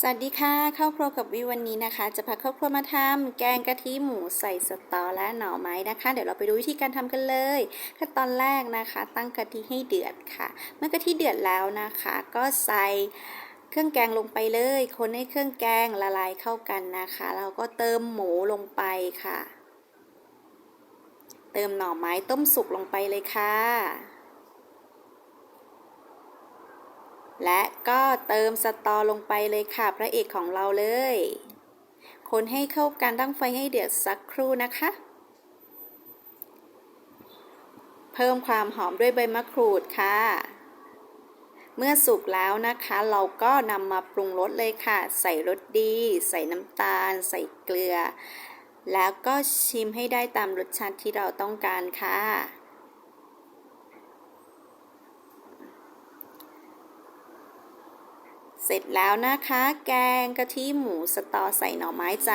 สวัสดีค่ะเข้าครัวกับวิวันนี้นะคะ จะพาครอบครัวมาทำแกงกะทิหมูใส่สตอและหน่อไม้นะคะ เดี๋ยวเราไปดูวิธีการทำกันเลยขั้นตอนแรกนะคะ ตั้งกะทิให้เดือดค่ะ เมื่อกะทิเดือดแล้วนะคะ ก็ใส่เครื่องแกงลงไปเลย คนให้เครื่องแกงละลายเข้ากันนะคะแล้วก็เติมหมูลงไปค่ะ เติมหน่อไม้ต้มสุกลงไปเลยค่ะ และก็เติมสตอลงไปเลยค่ะ พระเอกของเราเลย คนให้เข้ากันตั้งไฟให้เดือดสักครู่นะคะ เพิ่มความหอมด้วยใบมะกรูดค่ะ เมื่อสุกแล้วนะคะ เราก็นำมาปรุงรสเลยค่ะ ใส่รสดี ใส่น้ำตาล ใส่เกลือ แล้วก็ชิมให้ได้ตามรสชาติที่เราต้องการค่ะ เสร็จแล้วนะคะ แกงกะทิหมูสตอใส่หน่อไม้จ้า